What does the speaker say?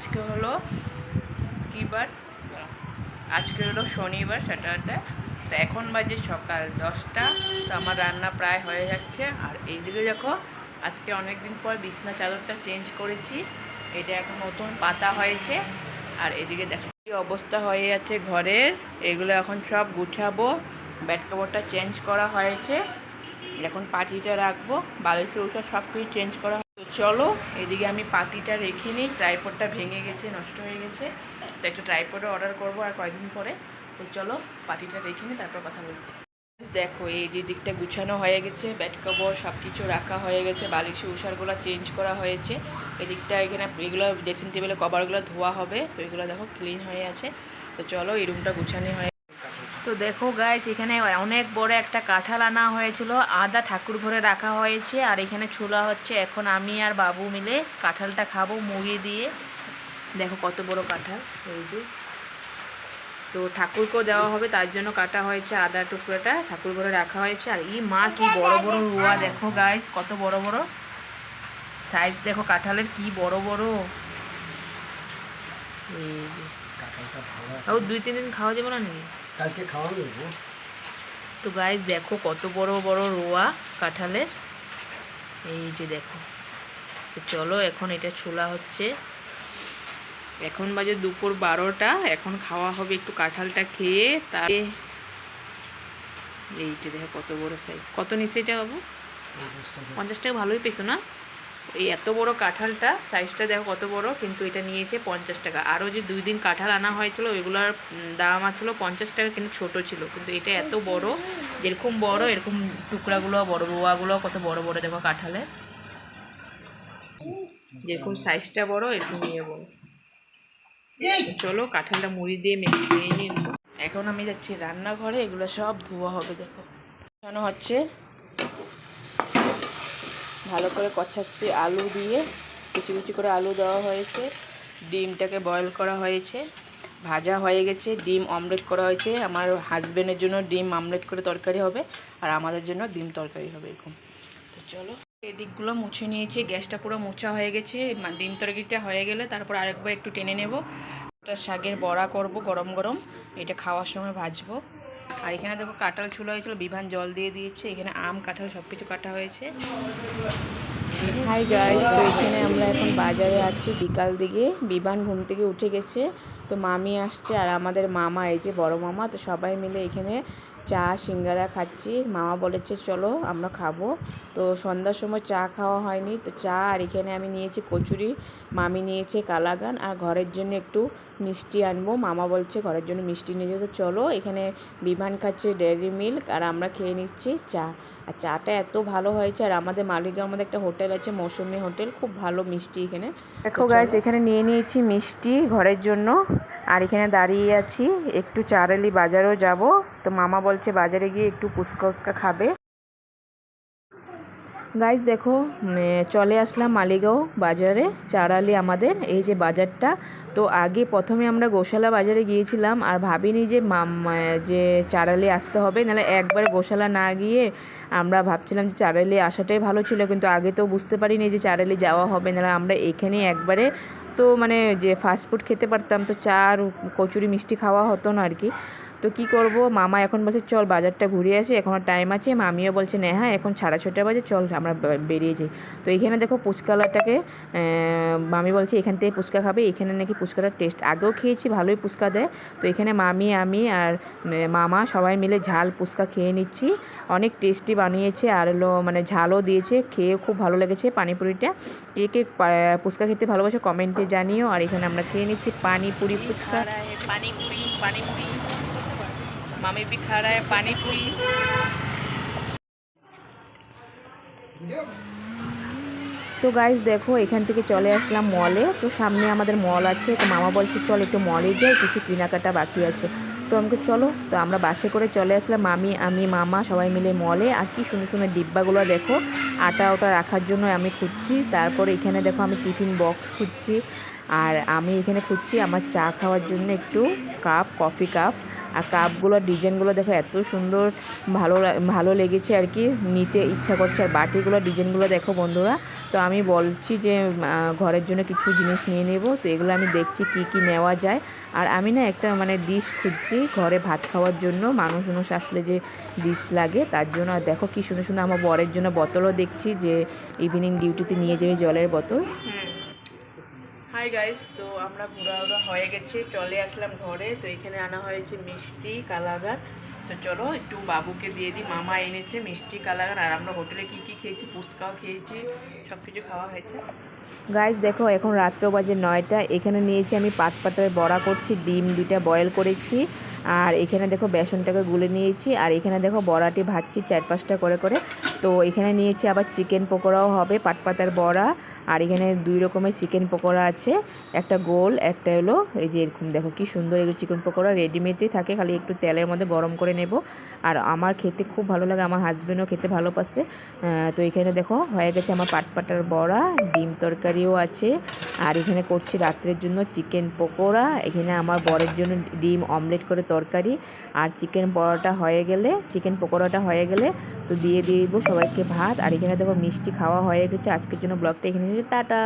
আজকে হলো কী বার আজকে হলো শনিবার, স্যাটারডে। তো এখন বাজে সকাল দশটা। তো আমার রান্না প্রায় হয়ে যাচ্ছে। আর এইদিকে দেখো, আজকে অনেক দিন পর বিছনা চাদরটা চেঞ্জ করেছি। এটা এখন নতুন পাতা হয়েছে। আর এদিকে দেখো কি অবস্থা হয়ে যাচ্ছে ঘরের। এগুলো এখন সব গুছাবো। ব্যাট কভারটা চেঞ্জ করা হয়েছে। এখন পাটিটা রাখব। বালিশ উঠা সব কিছু চেঞ্জ করা চলো, এদিকে আমি পাতিটা রেখে নিই ট্রাইপডটা ভেঙে গেছে, নষ্ট হয়ে গেছে। তো একটা ট্রাইপডও অর্ডার করব আর কয়েকদিন পরে। তো চলো পাটিটা রেখে নিই, তারপর কথা বলছি দেখো, এই যে দিকটা গুছানো হয়ে গেছে ব্যাট কভার সব কিছু রাখা হয়ে গেছে, বালিশে উষারগুলো চেঞ্জ করা হয়েছে। এদিকটা এখানে এগুলো ড্রেসিং টেবিলে কভারগুলো ধোয়া হবে, তো এগুলো দেখো ক্লিন হয়ে আছে। তো চলো, এই রুমটা গুছানো হয়ে তো দেখো গাইস এখানে অনেক বড় একটা কাঁঠাল আনা হয়েছিল, আদা ঠাকুর ঘরে রাখা হয়েছে, আর এখানে ছোলা হচ্ছে। এখন আমি আর বাবু মিলে কাঁঠালটা খাব মুড়ি দিয়ে। দেখো কত বড় কাঁঠাল, এই যে। তো ঠাকুরকেও দেওয়া হবে, তার জন্য কাটা হয়েছে আদা টুকরোটা, ঠাকুর ঘরে রাখা হয়েছে। আর ই মা, কি বড় বড় রুয়া, দেখো গাইস কত বড় বড়। সাইজ দেখো কাঁঠালের কি বড় বড়। এই যে। দুই তিন দিন খাওয়া যাবে না নাকি? কালকে খাওয়া নেব তো গাইস দেখো কত বড় বড় রোয়া কাঁঠালের। এই যে দেখো। তো চলো এখন এটা ছোলা হচ্ছে। এখন বাজে দুপুর বারোটা। এখন খাওয়া হবে একটু কাঁঠালটা খেয়ে তার এই যে দেখো কত বড় সাইজ কত নিচ্ছে এটা বাবু? পঞ্চাশ টাকা ভালোই পেয়েছ না? এই এত বড় কাঁঠালটা সাইজটা দেখো কত বড় কিন্তু এটা নিয়েছে পঞ্চাশ টাকা। আরও যে দুই দিন কাঁঠাল আনা হয়েছিল ওইগুলোর দাম আছিল পঞ্চাশ টাকা কিন্তু ছোট ছিল। কিন্তু এটা এত বড় যেরকম বড় এরকম টুকরাগুলো বড় রোয়াগুলো কত বড় বড় দেখো কাঁঠালে। যেরকম সাইজটা বড় এরকম নিয়ে বড় চলো কাঁঠালটা মুড়ি দিয়ে মেখে নিয়ে এখন আমি যাচ্ছি রান্নাঘরে এগুলো সব ধোয়া হবে দেখো। কেন হচ্ছে। ভালো করে কষাচ্ছি আলু দিয়ে। কুচি কুচি করে আলু দেওয়া হয়েছে। ডিমটাকে বয়েল করা হয়েছে। ভাজা হয়ে গেছে। ডিম অমলেট করা হয়েছে। আমার হাজব্যান্ডের জন্য ডিম অমলেট করে তরকারি হবে আর আমাদের জন্য ডিম তরকারি হবে এরকম। তো চলো এদিকগুলো মুছে নিয়েছি। গ্যাসটা পুরো মোছা হয়ে গেছে। ডিম তরকারিটা হয়ে গেলে তারপর আরেকবার একটু টেনে নেব। শাকের বড়া করব, গরম গরম। এটা খাওয়ার সময় ভাজবো। আর এখানে দেখো কাঁঠাল ছুলা হয়েছিল, বিভান জল দিয়ে দিয়েছে, এখানে আম, কাঁঠাল সব কিছু কাটা হয়েছে। হাই গাইস তো এখানে আমরা এখন বাজারে আছি বিকাল দিকে। বিমান ঘুম থেকে উঠে গেছে, তো মামি আসছে আর আমাদের মামা, এই যে বড় মামা, তো সবাই মিলে এখানে চা সিঙ্গারা খাচ্ছি। মামা বলেছে চলো আমরা খাব। তো সন্ধ্যার সময় চা খাওয়া হয়নি। তো চা আর এখানে আমি নিয়েছি কচুরি মামি নিয়েছে কালাগান আর ঘরের জন্য একটু মিষ্টি আনব। মামা বলছে ঘরের জন্য মিষ্টি নিয়ে যেতে চলো এখানে বিমান খাচ্ছে ডেয়ারি মিল্ক আর আমরা খেয়ে নিচ্ছি চা। আর চাটা এত ভালো হয়েছে আর আমাদের মালিগাঁওর মধ্যে একটা হোটেল আছে মৌসুমি হোটেল খুব ভালো মিষ্টি এখানে। দেখো গাইস এখানে নিয়ে নিয়েছি মিষ্টি ঘরের জন্য। আর এখানে দাঁড়িয়ে আছি, একটু চারালি বাজারেও যাব। তো মামা বলছে বাজারে গিয়ে একটু পুচকা উস্কা খাবে। গাইস দেখো চলে আসলাম মালিগাঁও বাজারে, চারালি আমাদের, এই যে বাজারটা। তো আগে প্রথমে আমরা গোশালা বাজারে গিয়েছিলাম, আর ভাবিনি যে মাম- যে চারালি আসতে হবে, নাহলে একবার গোশালা না গিয়ে আমরা ভাবছিলাম যে চারালি আসাটাই ভালো ছিল, কিন্তু আগে তো বুঝতে পারিনি যে চারালি যাওয়া হবে, নাহলে আমরা এখানে একবারে তো মানে যে ফাস্টফুড খেতে পারতাম, তো চা আর কচুরি মিষ্টি খাওয়া হতো না আর কি। তো কি করব? মামা এখন বলছে, চল বাজারটা ঘুরে আসি এখনও টাইম আছে। মামিও বলছে, না হ্যাঁ এখন সাড়ে ছটা বাজে, চল আমরা বেরিয়ে যাই। তো এখানে দেখো পুচকালাটাকে মামি বলছে, এখান থেকে পুচকা খাবে, এখানে নাকি পুচকাটার টেস্ট আগেও খেয়েছি, ভালোই পুচকা দেয়। তো এখানে মামি, আমি আর মামা সবাই মিলে ঝাল পুচকা খেয়ে নিচ্ছি। অনেক টেস্টি বানিয়েছে আর হলো মানে ঝালও দিয়েছে খেয়ে খুব ভালো লেগেছে পানিপুরিটা। কে কে ফুচকা খেতে ভালোবাসে কমেন্টে জানিও। আর এখানে আমরা খেয়ে নিচ্ছি পানিপুরি ফুচকা। পানিপুরি পানিপুরি। মামি ভি পানিপুরি। তো গাইজ দেখো এখান থেকে চলে আসলাম মলে তো সামনে আমাদের মল আছে। তো মামা বলছে চল একটু মলে যাই কিছু কেনাকাটা বাকি আছে। তো আমাকে চলো। তো আমরা বাসে করে চলে আসলাম। মামি আমি, মামা সবাই মিলে মলে আর কি সুন্দর সুন্দর ডিব্বাগুলো দেখো। আটা ওটা রাখার জন্য আমি খুঁজছি। তারপর এখানে দেখো আমি টিফিন বক্স খুঁজছি। আর আমি এখানে খুঁজছি আমার চা খাওয়ার জন্য একটু কাপ কফি কাপ আর কাপগুলোর ডিজাইনগুলো দেখো এত সুন্দর, ভালো ভালো লেগেছে আর কি। নিতে ইচ্ছা করছে। আর বাটিগুলোর ডিজাইনগুলো দেখো বন্ধুরা, তো আমি বলছি যে ঘরের জন্য কিছু জিনিস নিয়ে নেব। তো এগুলো আমি দেখছি কি কি নেওয়া যায়। আর আমি না একটা মানে ডিশ খুঁজছি ঘরে ভাত খাওয়ার জন্য। মানুষ মানুষ আসলে যে ডিশ লাগে, তার জন্য। আর দেখো কি সুন্দর সুন্দর আমার বরের জন্য বোতলও দেখছি যে ইভিনিং ডিউটিতে নিয়ে যাবে জলের বোতল। হাই গাইস তো আমরা ঘোরা ওরা হয়ে গেছে, চলে আসলাম ঘরে। তো এখানে আনা হয়েছে মিষ্টি কালাগার। তো চলো, একটু বাবুকে দিয়ে দিই, মামা এনেছে মিষ্টি কালাগার। আর আমরা হোটেলে কি কি খেয়েছি, ফুচকাও খেয়েছি সব কিছু খাওয়া হয়েছে। গাইস দেখো, এখন রাত্রেও বাজে নয়টা। এখানে নিয়েছি আমি পাত পাতায় বড়া করছি, ডিম দুইটা বয়েল করেছি। আর এখানে দেখো বেসনটাকে গুলে নিয়েছি, আর এখানে দেখো বড়াটি ভাজছি চার পাঁচটা করে করে। তো এখানে নিয়েছি আবার চিকেন পকোড়াও হবে, পাট পাতার বড়া। আর এখানে দুই রকমের চিকেন পকোড়া আছে, একটা গোল, একটা হলো এই যে এরকম, দেখো কি সুন্দর এগুলো চিকেন পকোড়া রেডিমেডই থাকে, খালি একটু তেলের মধ্যে গরম করে নেব। আর আমার খেতে খুব ভালো লাগে, আমার হাজব্যান্ডও খেতে ভালোবাসে। তো এখানে দেখো হয়ে গেছে আমার পাট পাটার বড়া, ডিম তরকারিও আছে। আর এখানে করছি রাত্রের জন্য চিকেন পকোড়া, এখানে আমার বরের জন্য ডিম অমলেট করে তরকারি আর চিকেন পরোটা হয়ে গেলে চিকেন পকোড়াটা হয়ে গেলে তো দিয়ে দিব সবাইকে ভাত। আর এখানে দেখো মিষ্টি খাওয়া হয়ে গেছে। আজকের জন্য ব্লগটা এখানে টাটা!